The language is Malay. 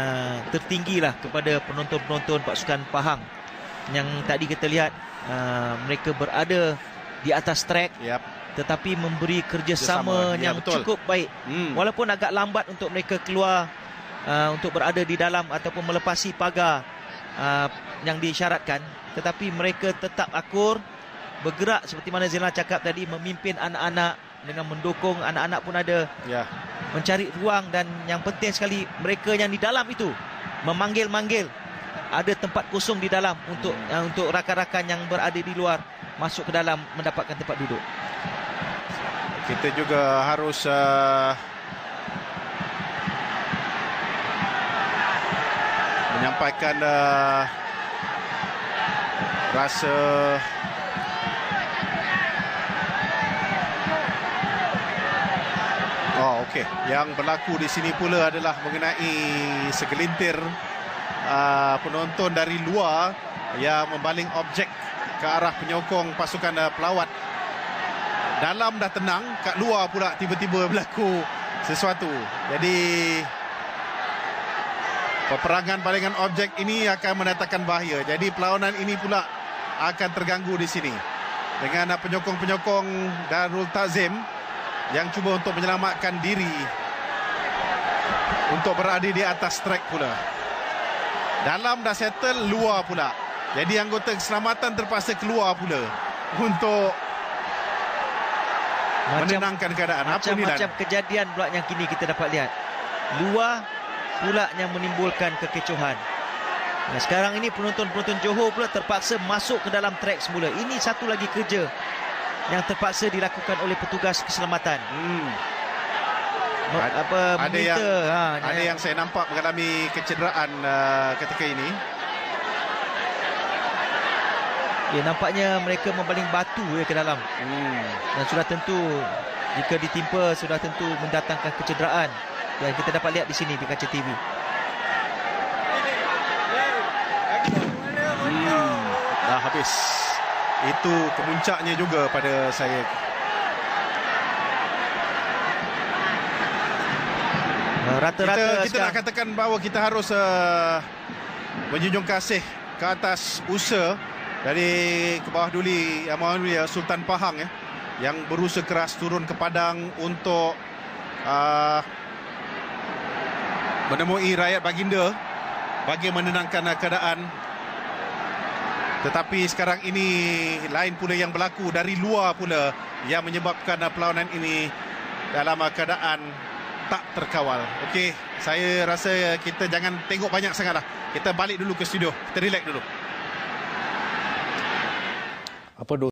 uh, tertinggilah kepada penonton-penonton pasukan Pahang yang tadi kita lihat uh, mereka berada di atas trek Yap. tetapi memberi kerjasama Kerjasama, ya, yang betul. cukup baik Hmm. walaupun agak lambat untuk mereka keluar uh, untuk berada di dalam ataupun melepasi pagar uh, yang disyaratkan tetapi mereka tetap akur bergerak seperti mana Zainal cakap tadi memimpin anak-anak dengan mendukung anak-anak pun ada Ya. mencari ruang dan yang penting sekali mereka yang di dalam itu memanggil-manggil ada tempat kosong di dalam untuk uh, untuk rakan-rakan yang berada di luar masuk ke dalam mendapatkan tempat duduk. Kita juga harus uh, menyampaikan uh, rasa okey. Yang berlaku di sini pula adalah mengenai segelintir uh, penonton dari luar yang membaling objek ke arah penyokong pasukan uh, pelawat dalam dah tenang, kat luar pula tiba-tiba berlaku sesuatu. Jadi peperangan balingan objek ini akan mendatangkan bahaya. Jadi perlawanan ini pula akan terganggu di sini. Dengan penyokong-penyokong Darul Tazim yang cuba untuk menyelamatkan diri untuk berada di atas trek pula. Dalam dah settle, luar pula. Jadi anggota keselamatan terpaksa keluar pula untuk menenangkan keadaan. Apa ni Macam-macam kejadian pula yang kini kita dapat lihat. Luar pula yang menimbulkan kekecohan. Nah, sekarang ini penonton-penonton Johor pula terpaksa masuk ke dalam trek semula. Ini satu lagi kerja yang terpaksa dilakukan oleh petugas keselamatan. Hmm. Apa ada yang ha, ada yang saya nampak mengalami kecederaan uh, ketika ini. ya nampaknya mereka membaling batu ya ke dalam. Hmm. Dan sudah tentu jika ditimpa sudah tentu mendatangkan kecederaan yang kita dapat lihat di sini di kaca TV. Hmm. Dah habis. Itu kemuncaknya juga pada saya. Uh, Rata-rata Kita, kita nak katakan bahawa kita harus uh, menjunjung kasih ke atas usaha dari ke bawah duli Mulia Sultan Pahang ya yang berusaha keras turun ke padang untuk uh, menemui rakyat baginda bagi menenangkan keadaan tetapi sekarang ini lain pula yang berlaku dari luar pula yang menyebabkan perlawanan ini dalam keadaan tak terkawal. Okey, saya rasa kita jangan tengok banyak sangatlah. Kita balik dulu ke studio. Kita relax dulu. apa